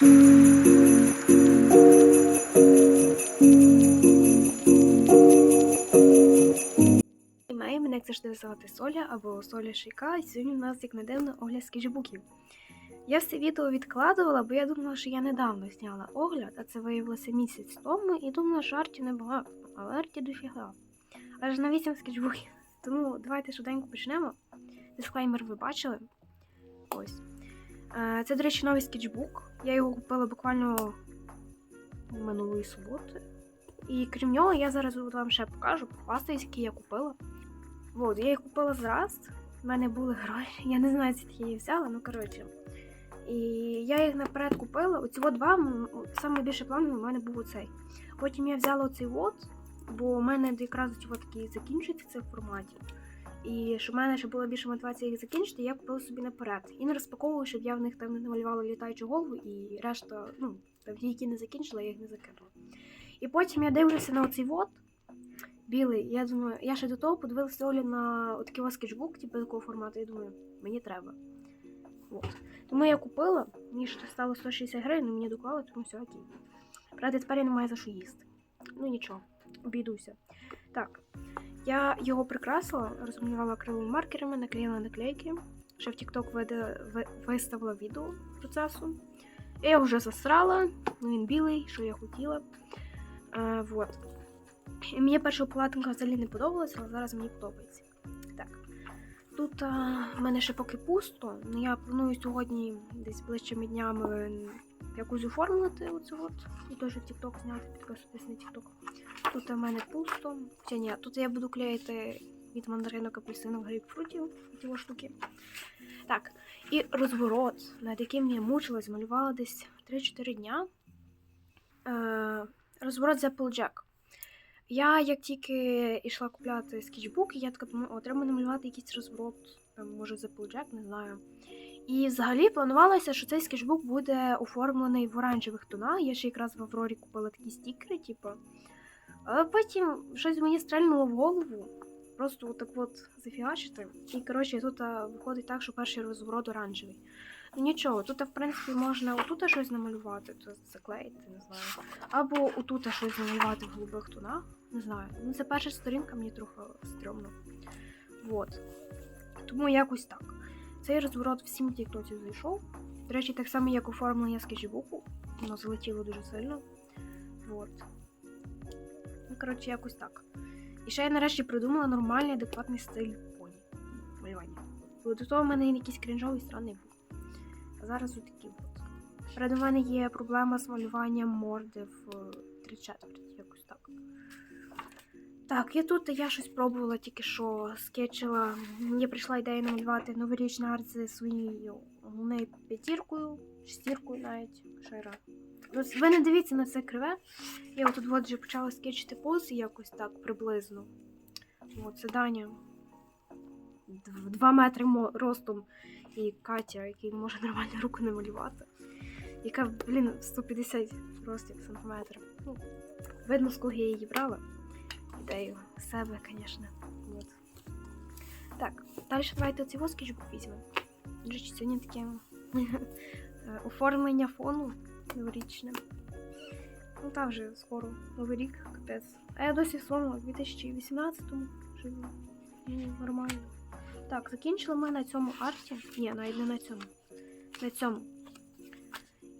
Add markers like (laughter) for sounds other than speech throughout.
Має мене як завжди звати Соля або Соля Шейка, і сьогодні у нас, як не огляд скетчбуків. Я все відео відкладувала, бо я думала, що я недавно зняла огляд, а це виявилося місяць тому, і думала, що арті небагато, але арті дофіга. Аж на 8 скетчбуків. Тому давайте швиденько почнемо. Дисклеймер ви бачили. Ось. Е, Це, до речі, новий скетчбук. Я його купила буквально минулої суботи. І крім нього, я зараз вам ще покажу, похвастаюсь, які я купила. От, я їх купила зраз. У мене були гроші. Я не знаю, звідки я взяла, ну коротше. І я їх наперед купила. Оці два, більше плану у мене був оцей. Потім я взяла оцей от, бо у мене якраз от такі закінчуються в цих форматі. І щоб в мене ще була більше мотивація їх закінчити, я купила собі наперед. І не розпаковую, щоб я в них там не намалювала літаючу голову, і решта, ну, ті, які не закінчила, я їх не закинула. І потім я дивлюся на оцей вот, білий. Я думаю, я ще до того подивилася Олі на такий ось скетчбук, типу такого формату, і думаю, мені треба. От. Тому я купила, мені ще стало 160 гривень, але мені доклали, тому все окей. Правда, тепер я не маю за що їсти. Ну нічого, обійдуся. Так, я його прикрасила, розмалювала акриловими маркерами, наклеїла наклейки. Ще в TikTok виставила відео процесу. Я його вже засрала, ну він білий, що я хотіла. А, вот. І мені перша палатинка взагалі не подобалася, але зараз мені подобається. Так. Тут а, в мене ще поки пусто. Ну, я планую сьогодні десь ближчими днями якусь оформити оце от. І теж TikTok зняти, підписуйтесь на TikTok. Тут у мене пусто. Хоча ні, тут я буду клеїти від мандаринок апельсинок грейпфрутів, ті штуки. Так, і розворот, над яким я мучилась, малювала десь 3-4 дня. Е, розворот з Applejack. Я як тільки йшла купляти скетчбук, я така думаю, треба намалювати якийсь розворот, може, з Applejack, не знаю. І взагалі планувалося, що цей скетчбук буде оформлений в оранжевих тонах. Я ще якраз в Аврорі купила такі стікери, типу. Але потім щось мені стрельнуло в голову. Просто отак от зафігачити. І коротше, тут виходить так, що перший розворот оранжевий. Ну нічого, тут, в принципі, можна отут щось намалювати, то заклеїти, не знаю. Або отут щось намалювати в голубих тонах. Не знаю. Ну, це перша сторінка, мені трохи стрьомно. Вот. Тому якось так. Цей розворот всім тіктоці зайшов. До речі, так само, як оформлення скетчбуку. Воно залетіло дуже сильно. Вот. Ну, коротше, якось так. І ще я нарешті придумала нормальний, адекватний стиль поні. Малювання. Бо до того в мене якийсь крінжовий странний був. А зараз отакий от. Перед у мене є проблема з малюванням морди в е, три четверті, якось так. Так, я тут я щось пробувала тільки що скетчила. Мені прийшла ідея намалювати новорічний арт зі своєю головною п'ятіркою, шестіркою навіть. Ну, ви не дивіться на це криве. Я отут от вже почала скетчити пози якось так приблизно. От, це Даня. Два метри ростом. І Катя, який може нормально руку намалювати. Яка, блін, 150 ростів сантиметрів. Ну, видно, з я її брала. Ідею себе, звісно. От. Так, далі давайте оцей скетчбук візьмемо. Речі, сьогодні таке е, оформлення фону новорічне. Ну та вже скоро новий рік, капець. А я досі в своєму 2018-му живу. Ну, нормально. Так, закінчили ми на цьому арті. Ні, навіть не на цьому. На цьому.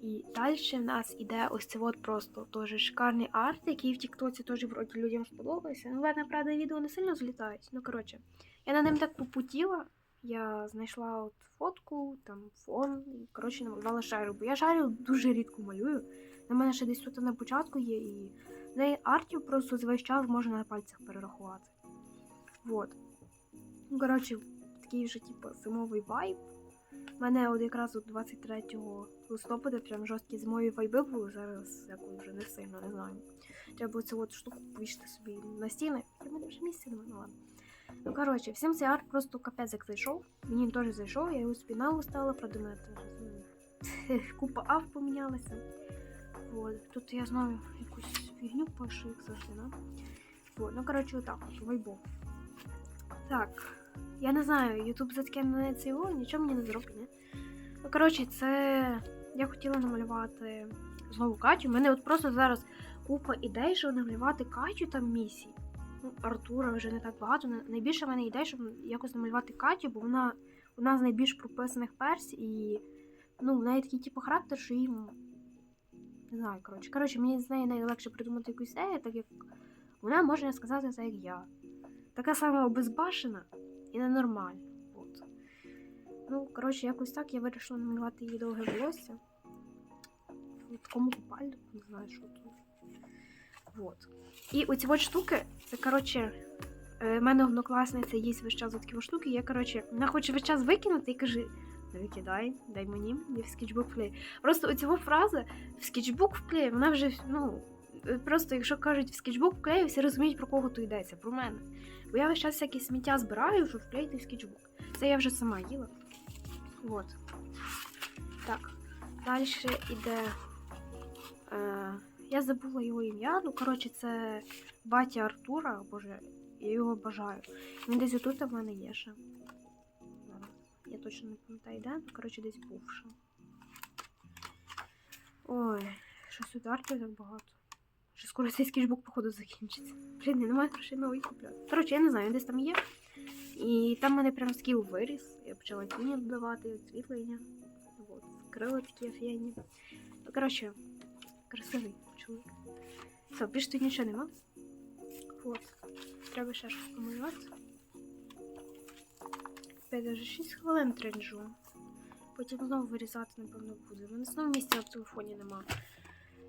І далі в нас іде ось це от просто теж шикарний арт, який в Тіктоці теж вроді людям сподобався. Ну, ладно, правда, відео не сильно злітають. Ну, коротше, я на ним так попутіла. Я знайшла от фотку, там фон, і коротше намалювала шарю. Бо я шарю дуже рідко малюю. На мене ще десь тут на початку є, і неї артів просто за весь час можна на пальцях перерахувати. Вот. Ну, коротше, такий вже, типу, зимовий вайб. У мене от якраз от 23 листопада прям жорсткі зимові вайби були. Зараз якось вже не сильно, не знаю. Треба цю от штуку повісити собі на стіни. Я мене вже місця немає, ну ладно. Ну, коротше, всім цей арт просто капець зайшов. Мені теж зайшов, я його мене теж ну, купа ав помінялася. Вот. Тут я знаю якусь фігню пишу, як завжди, да? Вот. Ну, коротше, отак от, вайбо. Так. Я не знаю, Ютуб за таке мене цього, нічого мені не зробить, не? Ну, коротше, це. Я хотіла намалювати знову Катю. У мене от просто зараз купа ідей, щоб намалювати Катю там місій. Ну, Артура вже не так багато. Найбільше в мене ідей, щоб якось намалювати Катю, бо вона одна з найбільш прописаних перс і ну, в неї такий типу характер, що їм. Не знаю, коротше. Коротше, мені з нею найлегше придумати якусь ідею, так як вона може сказати це як я. Така сама обезбашена і ненормальна. От. Ну, коротше, якось так я вирішила намалювати її довге волосся. В такому купальнику, не знаю, що тут. Вот. І оці от штуки, це, коротше, е, в мене однокласниця їсть весь час такі штуки. Я, коротше, вона хоче весь час викинути і каже: не викидай, дай мені, я в скетчбук вклею. Просто оця фраза в скетчбук вклею, вона вже, ну, е, просто, якщо кажуть в скетчбук вклею, всі розуміють, про кого то йдеться, про мене. Бо я весь час всякі сміття збираю, щоб вклеїти в скетчбук. Це я вже сама їла. Вот. Так. Далі іде. Е, я забула його ім'я. Ну, коротше, це батя Артура, боже, я його бажаю. Він десь отут в мене є ще. Я точно не пам'ятаю, де. Ну, коротше, десь був ще. Ой, щось артів так багато. Що скоро цей скетчбук, походу, закінчиться. Блін, я не маю грошей новий купляти. Коротше, я не знаю, він десь там є. І там в мене прям скіл виріс. Я почала тіні додавати, освітлення. Вот. Крила такі офігенні. Ну, коротше, красивий чоловік. Все, більше тут нічого нема. Вот. Треба ще щось помалювати. Опять даже 6 хвилин тренджу. Потім знову вирізати, напевно, буде. У мене знову місця в телефоні нема.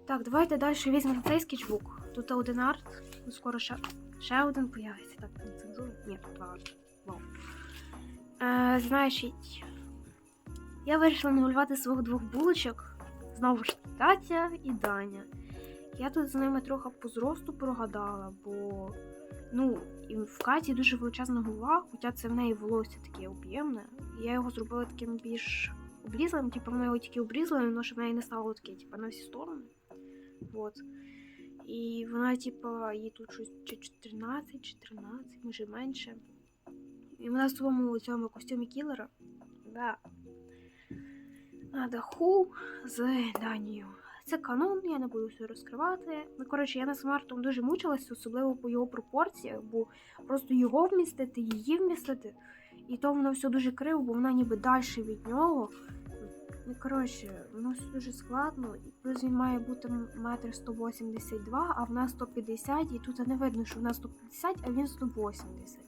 Так, давайте далі візьмемо цей скетчбук. Тут один арт, ну, скоро ще, ще один появиться. Так, не цензура. Ні, тут два арти. Вау. Е, значить, я вирішила намалювати своїх двох булочок. Знову ж Катя і Даня. Я тут з ними трохи по зросту прогадала, бо ну, в Каті дуже величезна голова, хоча це в неї волосся таке об'ємне. І я його зробила таким більш облізлим, типу вона його тільки обрізала, але щоб в неї не стало таке, типу, на всі сторони. Вот. І вона, типу, їй тут щось чи 14, чи 13, може менше. І вона в своєму цьому костюмі кілера. Да. На даху з Данією. Це канон, я не буду все розкривати. Ну, коротше, я над смартом дуже мучилася, особливо по його пропорціях, бо просто його вмістити, її вмістити. І то воно все дуже криво, бо вона ніби далі від нього. Ну, коротше, воно все дуже складно. І плюс він має бути метр 182, а в нас 150, і тут не видно, що в нас 150, а він 180.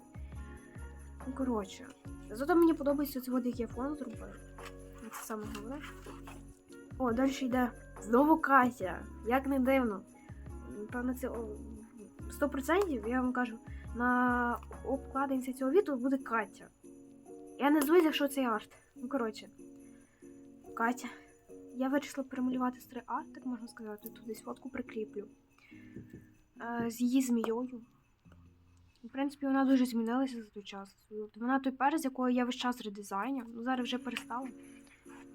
Ну, коротше. Зато мені подобається цього, як я фон зробив. Це саме головне. О, далі йде знову Катя. Як не дивно. Певно, це о, 100% я вам кажу, на обкладинці цього відео буде Катя. Я не звусь, якщо це арт. Ну, коротше. Катя. Я вирішила перемалювати старий арт, так можна сказати. Тут десь фотку прикріплю. Е, з її змією. В принципі, вона дуже змінилася за той час. Вона той перс, якого я весь час редизайню. Ну, зараз вже перестала.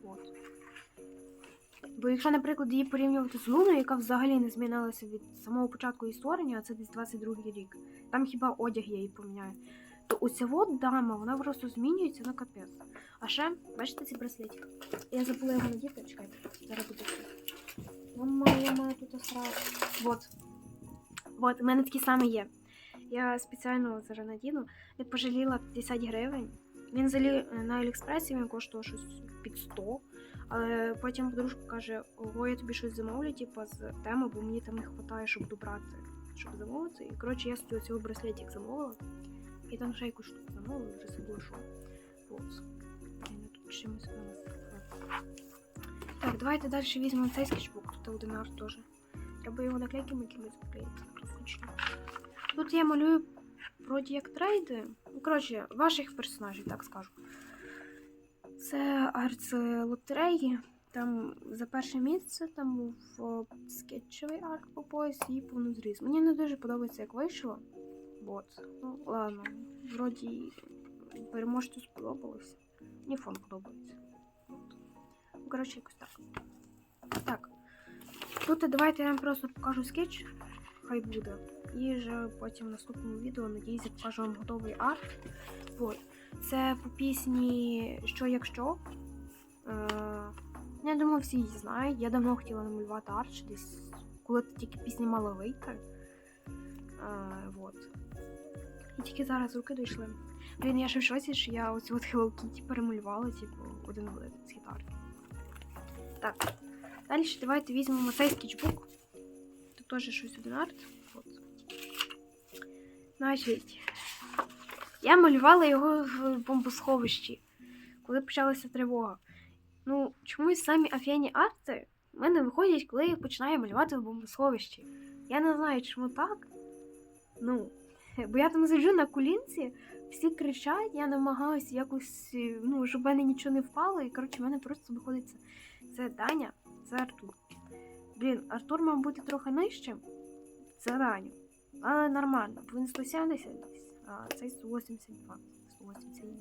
От. Бо якщо, наприклад, її порівнювати з Луною, яка взагалі не змінилася від самого початку її створення, а це десь 22 рік. Там хіба одяг я її поміняю. То оця от дама, вона просто змінюється на капець. А ще, бачите ці браслетик? Я забула його надіти, чекайте, зараз буде. Мама, я маю тут осрати. Вот. Вот, у мене такі самі є. Я спеціально зараз надіну. Я пожаліла 50 гривень. Він взагалі на Аліекспресі він коштував щось під 100. Але потім подружка каже: ого, я тобі щось замовлю, типу, з теми, бо мені там не вистачає, щоб добрати, щоб замовити. І коротше, я собі цього браслетик замовила. І там ще якусь штуку замовила, вже забула, що. От. Я тут чимось. Так, давайте далі візьмемо цей скетчбук. Тут один арт теж. Треба його наклейками якимось поклеїти. Тут я малюю вроді як трейди. Коротше, ваших персонажів, так скажу. Це арт лотереї. Там за перше місце там був скетчевий арт по пояс і повнозріз. Мені не дуже подобається, як вийшло. Вот. Ну, ладно. Вроді переможцю сподобалось. Мені фон подобається. Коротше, якось так. Так. Тут давайте я вам просто покажу скетч. Хай буде. І вже потім в наступному відео, надіюсь, покажу вам готовий арт. Вот. Це по пісні Що якщо. Е, я думаю, всі її знають. Я давно хотіла намалювати арч десь, коли тільки пісня мала вийти. А, вот. І тільки зараз руки дійшли. Блін, я ще в шоці, що я оцю от Hello Kitty перемалювала, типу, один з гітарки. Так. Далі давайте візьмемо цей скетчбук. Тут теж щось один арт. Значить, я малювала його в бомбосховищі, коли почалася тривога. Ну, чомусь самі офігенні арти в мене виходять, коли я починаю малювати в бомбосховищі. Я не знаю, чому так. Ну, (laughs) бо я там сиджу на колінці, всі кричать, я намагаюся якось, ну, щоб в мене нічого не впало, і коротше, в мене просто виходить це, це Даня, це Артур. Блін, Артур мав бути трохи нижчим. Це Даня. Але нормально, бо він 170 десь, а цей 182. 181.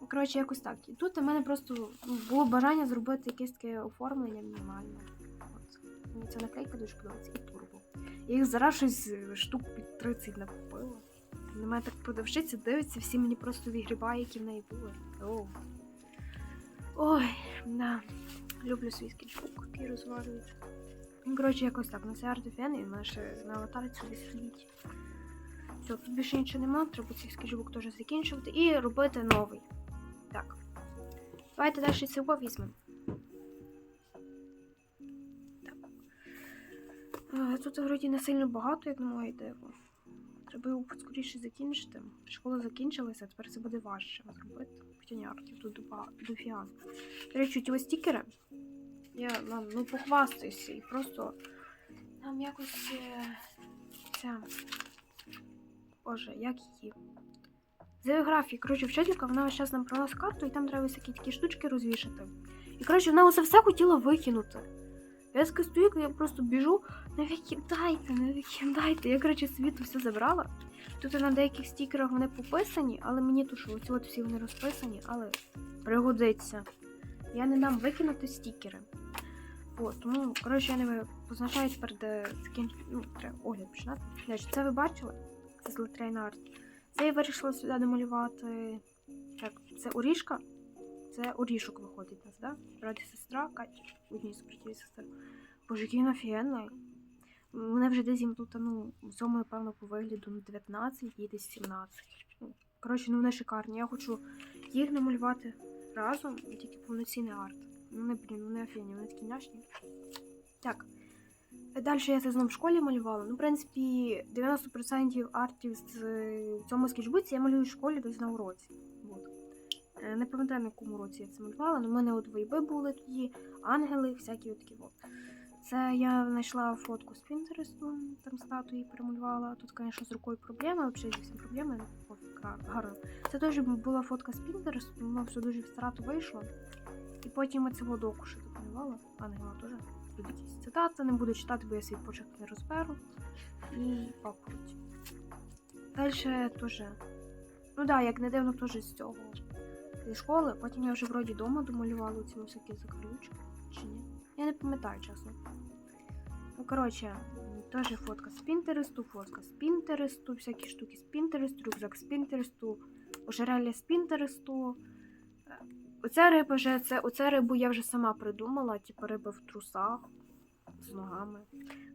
Ну, коротше, якось так. І тут у мене просто ну, було бажання зробити якесь таке оформлення мінімальне. От. Мені ця наклейка дуже подобається і турбо. Я їх зараз щось е, штук під 30 накупила. На мене так продавщиця дивиться, всі мені просто відгрібає, які в неї були. Оу. Ой, да. Люблю свій скетчбук, який розвалюється. Ну, коротше, якось так. На це артефен і наше на аватарі сюди стоїть. Все, тут більше нічого нема, треба цей скетчбук теж закінчувати і робити новий. Так. Давайте далі цього візьмемо. Е, Тут вроді не сильно багато, як на мою ідею. Треба його скоріше закінчити. Школа закінчилася, тепер це буде важче зробити. Хоча ні, артів тут ба- дофіга. До речі, ті ось стікери. Я вам ну, похвастаюся і просто там якось е, ця. Боже, як її? З коротше, вчителька, вона весь час нам приносить карту, і там треба всякі такі штучки розвішати. І коротше, вона усе все хотіла викинути. Я стою, я просто біжу, не викидайте, не викидайте. Я, коротше, світу все забрала. Тут на деяких стікерах вони пописані, але мені то що оці от всі вони розписані, але пригодиться. Я не дам викинути стікери. От, тому, коротше, я не позначаю тепер, де закінч... ну, треба огляд починати. Значить, це ви бачили? Це з Арт. Це я вирішила сюди домалювати. Так, це орішка. Це орішок виходить у нас, да? Брат і сестра, Катя, одні з братів сестер. Боже, який офігенний. Мене вже десь їм тут, ну, в цьому, напевно, по вигляду на 19 і десь 17. Ну, Коротше, ну вони шикарні. Я хочу їх намалювати разом тільки повноцінний арт. Ну, не, блін, вони офігенні, вони такі няшні. Так. Далі я це знову в школі малювала. Ну, в принципі, 90% артів з е, в цьому скетчбуці я малюю в школі десь на уроці. Вот. Е, Не пам'ятаю, на якому році я це малювала, але в мене от вайби були тоді, ангели, всякі от такі. От. Це я знайшла фотку з Пінтересту, там статуї перемалювала. Тут, звісно, з рукою проблеми, взагалі всім проблеми, ну, гарно. Це теж була фотка з Пінтересту, воно все дуже встрату вийшло. І потім оце водоку ще допомагала. Ангела теж любить цитати, не буду читати, бо я свій почерк не розберу. І папороть. Далі теж. Ну так, да, як не дивно, теж з цього зі школи. Потім я вже вроді вдома домалювала ці всякі закрючки. Чи ні? Я не пам'ятаю, чесно. Ну, коротше, теж фотка з Пінтересту, фотка з Пінтересту, всякі штуки з Пінтересту, рюкзак з Пінтересту, ожерелля з Пінтересту. Оця риба вже, це, оця рибу я вже сама придумала, типу риба в трусах з ногами.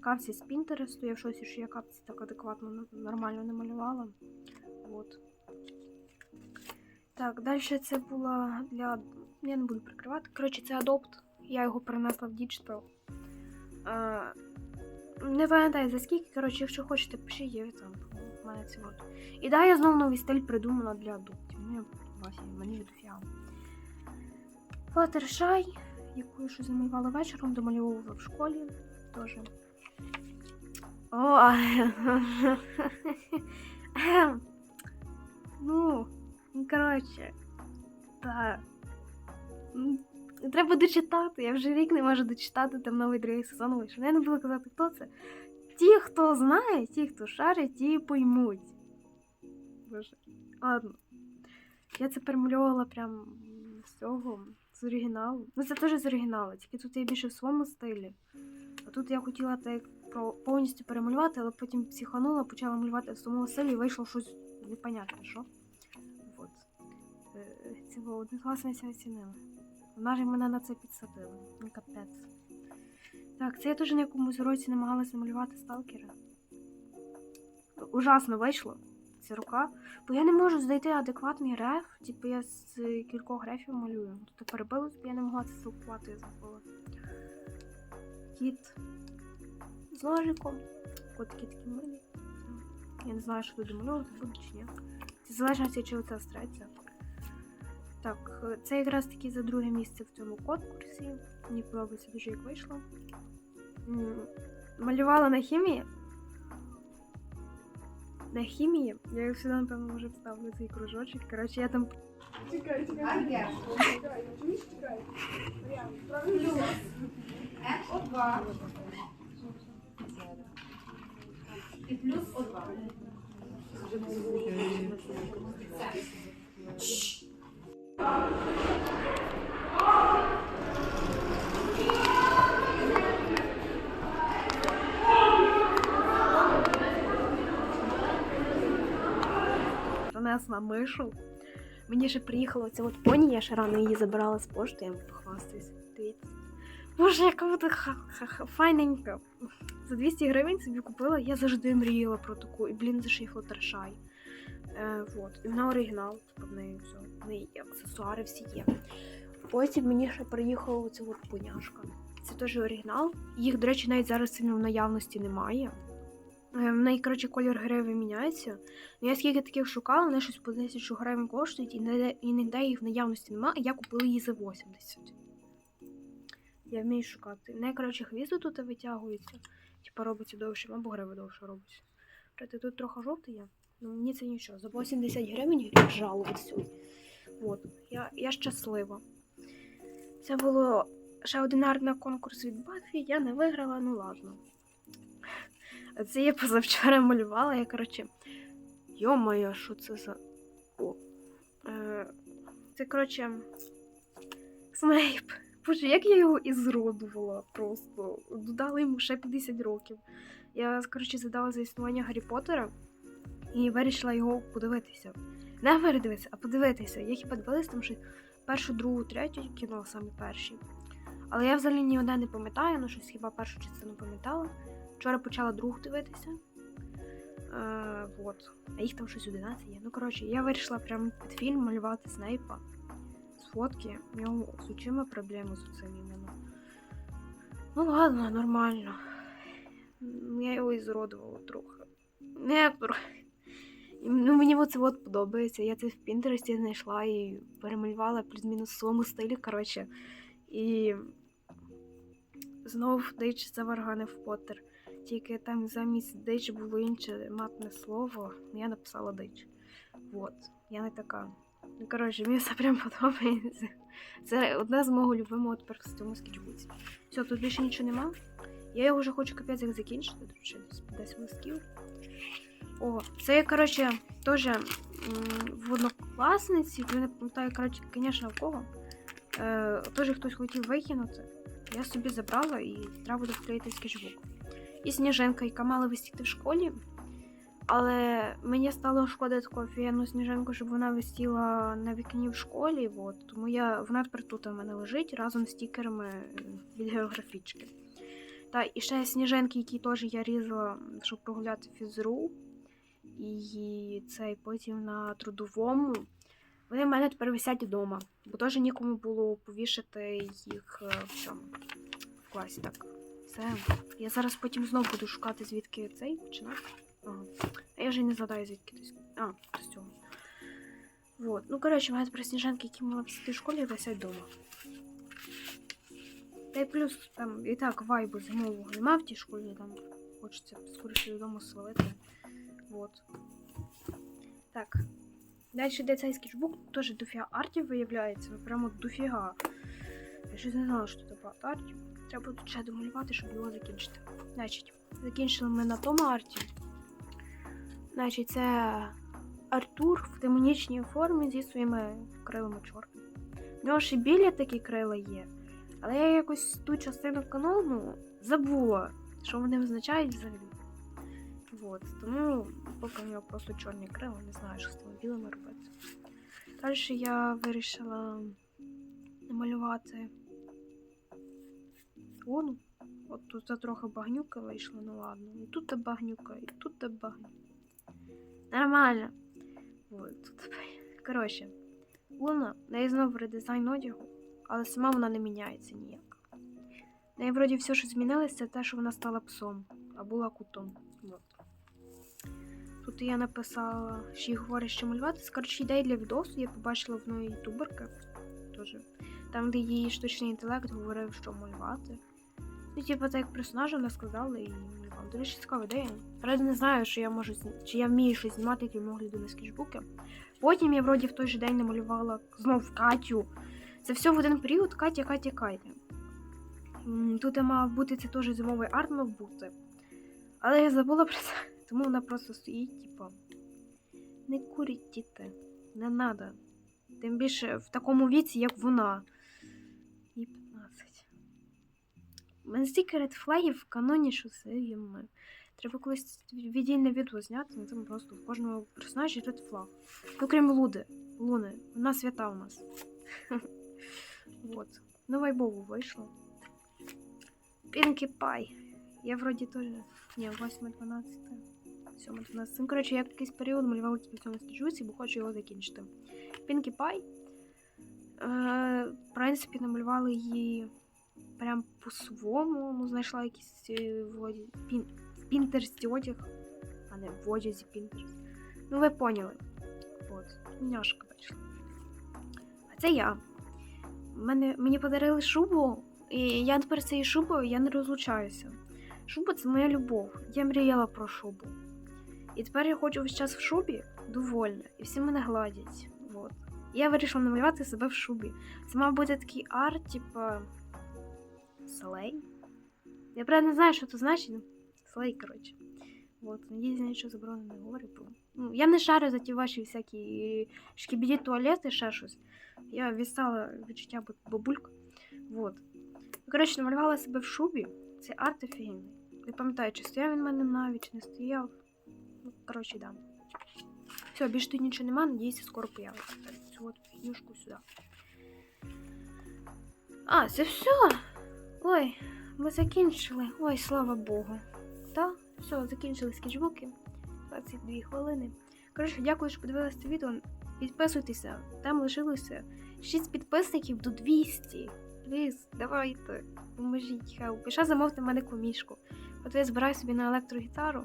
Капці з Пінтересту, я в шоці, що я капці так адекватно нормально не малювала. От. Так, далі це була для. Я не буду прикривати. Коротше, це адопт. Я його перенесла в. Е, не пам'ятаю за скільки, коротше, якщо хочете, пишіть, є там. У мене це от. І да, я знову новий стиль придумала для адоптів. Ну, я власне, мені дофіга. Флаттершай, яку я щось замалювала вечором, домальовувала в школі теж. О, ну, ну, коротше, так. М, Треба дочитати. Я вже рік не можу дочитати там новий другий сезон вийшов. Я не буду казати, хто це. Ті, хто знає, ті, хто шарить, ті поймуть. Боже. Ладно. Я це перемальовувала прям з цього, з оригіналу. Ну, це теж з оригіналу, тільки тут я більше в своєму стилі. А тут я хотіла так про повністю перемалювати, але потім психанула, почала малювати в своєму стилі і вийшло щось непонятне, що. Вот. Е, Цього однокласниця оцінила. Вона ж мене на це підсадила. Ну, капець. Так, це я теж на якомусь уроці намагалася намалювати сталкера. Ужасно вийшло. Ця рука. Бо я не можу знайти адекватний реф. Типу я з кількох рефів малюю. Тут перебилось, бо я не могла це силкувати, я забула. Кіт. З ножиком. Котики такі милі. Я не знаю, що тут домальовувати буду чи ні. Це залежить, чи оце стреться. Так, це якраз таки за друге місце в цьому конкурсі. Мені подобається дуже, як вийшло. Малювала на хімії. На хімії. Я їх сюди, напевно, вже вставлю цей кружочок. Коротше, я там Чекай, чекай, А чекай. я? Чекай, чуєш, чекай. Мар'ян, правильно Плюс. О2. І плюс О2. Все. Занесла мишу. Мені ще приїхала ця от поні, я ще рано її забирала з пошти, я похвастаюсь. Дивіться. Боже, яка вона файненька. За 200 гривень собі купила, я завжди мріяла про таку. І, блін, за ще й. Е, вот. І вона оригінал, типу, в неї все. В неї аксесуари всі є. Потім мені ще приїхала оця от поняшка. Це теж оригінал. Їх, до речі, навіть зараз сильно в наявності немає. Е, В неї, коротше, колір гриви міняється. Ну, я скільки таких шукала, вони щось по 1000 гривень коштують, і ніде, і ніде їх в наявності немає, а я купила її за 80. Я вмію шукати. В неї, коротше, хвіст тут витягується, типа робиться довшим, або гриви довше робиться. Проте тут трохи жовтий є. Ну мені це нічого. За 80 гривень жалуватися. От, я, я щаслива. Це було ще одинарний конкурс від Баффі, я не виграла, ну ладно. А Це я позавчора (laughs) малювала, я, коротше. Йо-моє, що це за. О. Е, це, коротше. Снейп. Боже, як я його ізродувала просто. Додала йому ще 50 років. Я, коротше, задала за існування Гаррі Поттера і вирішила його подивитися. Не передивитися, а подивитися. Я хіба дивилась там ще першу, другу, третю кіно, саме перші. Але я взагалі ні одне не пам'ятаю, ну щось хіба першу частину пам'ятала. Вчора почала другу дивитися. Е, вот. А їх там щось 11 є. Ну, коротше, я вирішила прямо під фільм малювати Снейпа з фотки. У нього з очима проблеми з цим іменно. Ну ладно, нормально. Я його і зродувала трохи. Не трохи. Ну, мені оце от подобається. Я це в Пінтересті знайшла і перемалювала плюс-мінус в своєму стилі, коротше. І знов дич заварганив Поттер. Тільки там замість дич було інше матне слово, я написала дич. Вот. Я не така. Ну, коротше, мені все прям (laughs) подобається. Це одне з мого любимого тепер цьому скетчбуці. Все, тут більше нічого нема. Я його вже хочу капець як закінчити, тут ще десь 10 листків. О, це я, коротше, теж в однокласниці, я не пам'ятаю, коротше, звісно, в кого. Е, теж хтось хотів викинути. Я собі забрала і треба буде вклеїти скетчбук. І сніжинка, яка мала висіти в школі. Але мені стало шкода таку офігенну сніжинку, щоб вона висіла на вікні в школі. От, тому я, вона тепер тут у мене лежить разом з стікерами е, від географічки. Та і ще сніжинки, які теж я різала, щоб прогуляти фізру. І цей потім на трудовому. Вони в мене тепер висять вдома, бо теж нікому було повішати їх е, в цьому в класі. Так, все. Я зараз потім знову буду шукати, звідки цей починати. Ага. Я вже не згадаю, звідки. А, з цього. Вот. Ну, коротше, мене тепер сніжанки, які висіти в школі, висять вдома. Та й плюс там і так вайбу зимового нема в тій школі, там хочеться скоріше додому свалити. Вот. Так. Далі йде цей скетчбук, теж дофіга артів виявляється, прямо дофіга. Я щось не знала, що тут багато артів. Треба тут ще домалювати, щоб його закінчити. Значить, закінчили ми на тому арті. Значить, це Артур в демонічній формі зі своїми крилами чорними. У нього ще білі такі крила є. Але я якось ту частину канону забула, що вони означають взагалі. Вот. Тому поки в нього просто чорні крила, не знаю, що з тими білими робити. Далі я вирішила намалювати. Воно. От тут та трохи багнюка вийшла, ну ладно. І тут та багнюка, і тут та багнюка. Нормально. От, тут. Коротше, Луна, неї знову редизайн одягу, але сама вона не міняється ніяк. В неї вроді все, що змінилося, це те, що вона стала псом, а була кутом. От. Тут я написала, що їй говорить, що малювати. Коротше, ідеї для відосу я побачила в неї ютуберка. Теж. Там, де її штучний інтелект говорив, що малювати. Ну, типу, так як персонажа вона сказала і малювала. До речі, цікава ідея. Правда, не знаю, що я можу чи я вмію щось знімати, крім огляду на скетчбуки. Потім я вроді в той же день намалювала знов Катю. Це все в один період Катя, Катя, Катя. Тут мав бути це теж зимовий арт мав бути. Але я забула про це, тому вона просто стоїть, типу. Не куріть діти, не надо. Тим більше в такому віці, як вона. І 15. У редфлагів в каноні, що це їм. Треба колись віддільне відео зняти, на там просто в кожному персонажі редфлаг. Ну, крім Луди. Луни. Вона свята у нас. (laughs) Вот. Ну, вайбову вийшло. Пінкі Пай. Я вроді теж. Ні, 8 12 7 12 Ну, коротше, я якийсь період малювала тільки в цьому скіджуці, бо хочу його закінчити. Пінкі Пай. Е, в принципі, намалювала її прям по-своєму. Ну, знайшла якийсь е, в Пінтерсті одяг, а не в одязі Пінтерс. Ну, ви поняли. От, няшка вийшла. А це я. Мене, мені подарили шубу, і я тепер цією шубою я не розлучаюся. Шуба це моя любов. Я мріяла про шубу. І тепер я хочу весь час в шубі довольна, і всі мене гладять. От. І Я вирішила намалювати себе в шубі. Це мав бути такий арт, типа. Слей. Я правда не знаю, що це значить. ну, Слей, коротше. От, надіюсь, я нічого заборонено не говорю. Бо... Ну, я не шарю за ті ваші всякі шкібіді туалети, ще щось. Я відстала відчуття бу- бабулька. Вот. Коротше, намалювала себе в шубі. Це арт офігенний. Не пам'ятаю, чи стояв він в мене навіть, чи не стояв. Ну, коротше, да. Все, більше тут нічого нема, надіюся, скоро появиться. Цю от фігнюшку сюди. А, це все. Ой, ми закінчили. Ой, слава Богу. Та, все, закінчили скетчбуки. 22 хвилини. Коротше, дякую, що подивилися це відео. Підписуйтеся, там лишилося 6 підписників до 200. Пліз, давайте, поможіть, хелп. І ще замовте в мене комішку. От я збираю собі на електрогітару.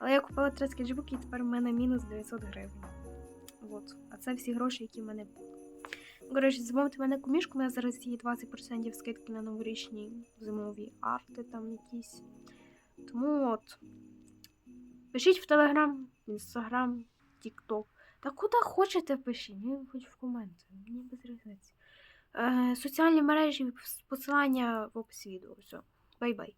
Але я купила 3 скетчбуки, і тепер в мене мінус 900 гривень. От. А це всі гроші, які в мене були. Коротше, замовте в мене комішку, у мене зараз є 20% скидки на новорічні зимові арти там якісь. Тому от. Пишіть в Телеграм, Інстаграм, Тікток. Та куди хочете пишіть, ну хоч в коменти, мені без різниці. Е, соціальні мережі, посилання в описі відео. Все, бай-бай.